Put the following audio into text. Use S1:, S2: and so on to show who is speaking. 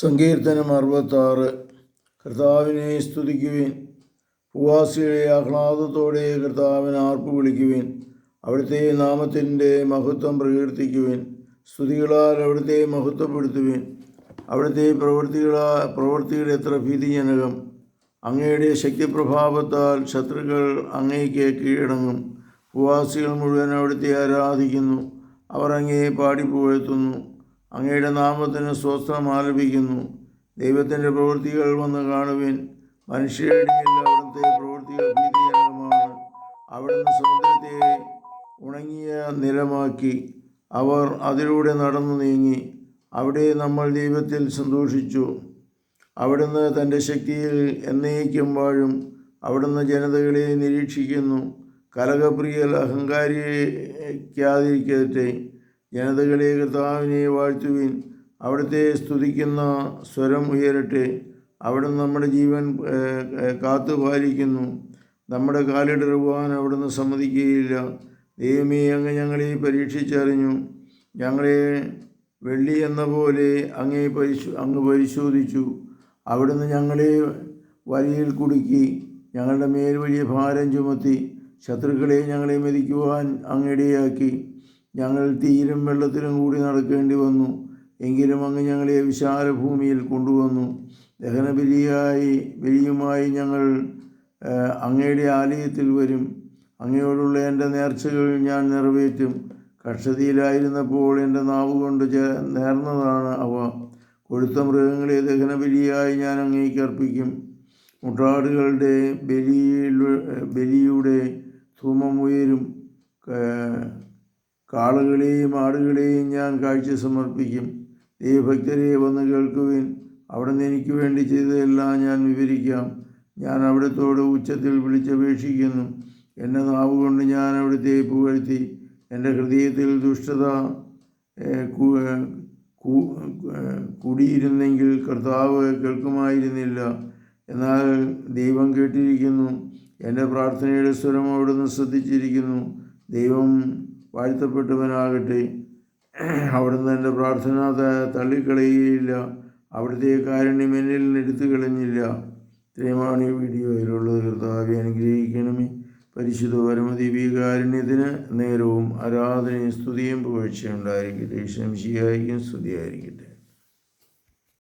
S1: സങ്കീർത്തനം അറുപത്താറ്. കർത്താവിനെ സ്തുതിക്കുവിൻ. ഉപവാസികളെ ആഹ്ലാദത്തോടെ കർത്താവിന് ആർപ്പ് വിളിക്കുവിൻ. അവിടുത്തെ നാമത്തിന്റെ മഹത്വം പ്രകീർത്തിക്കുവിൻ. സ്തുതികളാൽ അവിടുത്തെ മഹത്വപ്പെടുത്തുവിൻ. അവിടുത്തെ പ്രവൃത്തികളാ പ്രവൃത്തികൾ എത്ര ഭീതിജനകം. അങ്ങയുടെ ശക്തിപ്രഭാവത്താൽ ശത്രുക്കൾ അങ്ങേക്ക് കീഴടങ്ങും. ഉപവാസികൾ മുഴുവൻ അവിടുത്തെ ആരാധിക്കുന്നു. അവർ അങ്ങയെ പാടിപ്പുകഴ്ത്തുന്നു അങ്ങയുടെ നാമത്തിന് സ്വസ്ഥം ആലപിക്കുന്നു. ദൈവത്തിന്റെ പ്രവൃത്തികൾ വന്ന് കാണുവിൻ. മനുഷ്യരുടെ അവിടുത്തെ പ്രവൃത്തികൾ ഭീതിജനകമാണ് അവിടുന്ന് സമുദ്രത്തെ ഉണങ്ങിയ നിലമാക്കി. അവർ അതിലൂടെ നടന്നു നീങ്ങി. അവിടെ നമ്മൾ ദൈവത്തിൽ സന്തോഷിച്ചു. അവിടുന്ന് തന്റെ ശക്തിയിൽ എന്നേക്കും വാഴും. അവിടുന്ന് ജനതകളെ നിരീക്ഷിക്കുന്നു. കലകപ്രിയൽ അഹങ്കാരിക്കാതിരിക്കട്ടെ. ജനതകളെ കർത്താവിനെ വാഴ്ത്തുവിൻ. അവിടുത്തെ സ്തുതിക്കുന്ന സ്വരം ഉയരട്ടെ. അവിടുന്ന് നമ്മുടെ ജീവൻ കാത്തു പാലിക്കുന്നു. നമ്മുടെ കാലിടറുവാൻ അവിടുന്ന് സമ്മതിക്കുകയില്ല. ദൈവമേ അങ്ങ് ഞങ്ങളെ പരീക്ഷിച്ചറിഞ്ഞു. ഞങ്ങളെ വെള്ളി എന്ന പോലെ അങ്ങേ പരിശോ അങ്ങ് പരിശോധിച്ചു. അവിടുന്ന് ഞങ്ങളെ വരിയിൽ കുടുക്കി ഞങ്ങളുടെ മേൽ വലിയ ഭാരം ചുമത്തി ശത്രുക്കളെ ഞങ്ങളെ മെതിക്കുവാൻ അങ്ങിടയാക്കി ഞങ്ങൾ തീരും വെള്ളത്തിലും കൂടി നടക്കേണ്ടി വന്നു. എങ്കിലും അങ്ങ് ഞങ്ങളെ വിശാല ഭൂമിയിൽ കൊണ്ടുവന്നു. ദഹനബലിയായി ബലിയുമായി ഞങ്ങൾ അങ്ങയുടെ ആലയത്തിൽ വരും. അങ്ങയോടുള്ള എന്റെ നേർച്ചകൾ ഞാൻ നിറവേറ്റും. കക്ഷതിയിലായിരുന്നപ്പോൾ എന്റെ നാവ് കൊണ്ട് നേർന്നതാണ് അവ. കൊഴുത്ത മൃഗങ്ങളെ ദഹനബലിയായി ഞാൻ അങ്ങേക്ക് അർപ്പിക്കും. മുട്ടാടുകളുടെ ബലിയിൽ ബലിയുടെ ധൂമം ഉയരും. കാളകളെയും ആടുകളെയും ഞാൻ കാഴ്ച സമർപ്പിക്കും. ദൈവഭക്തരെ വന്ന് കേൾക്കുവിൻ. അവിടുന്ന് എനിക്ക് വേണ്ടി ചെയ്തതെല്ലാം ഞാൻ വിവരിക്കാം. ഞാൻ അവിടത്തോട് ഉച്ചത്തിൽ വിളിച്ചപേക്ഷിക്കുന്നു. എന്നെ നാവ് കൊണ്ട് ഞാൻ അവിടുത്തെ പുകഴ്ത്തി എന്റെ ഹൃദയത്തിൽ ദുഷ്ടത കൂടിയിരുന്നെങ്കിൽ കർത്താവ് കേൾക്കുമായിരുന്നില്ല. എന്നാൽ ദൈവം കേട്ടിരിക്കുന്നു. എന്റെ പ്രാർത്ഥനയുടെ സ്വരം അവിടുന്ന് ശ്രദ്ധിച്ചിരിക്കുന്നു. ദൈവം വാഴ്ത്തപ്പെട്ടവനാകട്ടെ. അവിടുന്ന് എന്റെ പ്രാർത്ഥന തള്ളിക്കളയുകയില്ല. അവിടുത്തെ കാരുണ്യം എന്നിൽ എടുത്തു കളഞ്ഞില്ല. ഇത്രയുമാണ് ഈ വീഡിയോയിലുള്ളത് കർത്താവെ അനുഗ്രഹിക്കണമേ. പരിശുദ്ധ പരമദീപികാരുണ്യത്തിന് നേരവും ആരാധനയും സ്തുതിയും പുകഴ്ചയുണ്ടായിരിക്കട്ടെ ശംശിയായിരിക്കും സ്തുതിയായിരിക്കട്ടെ.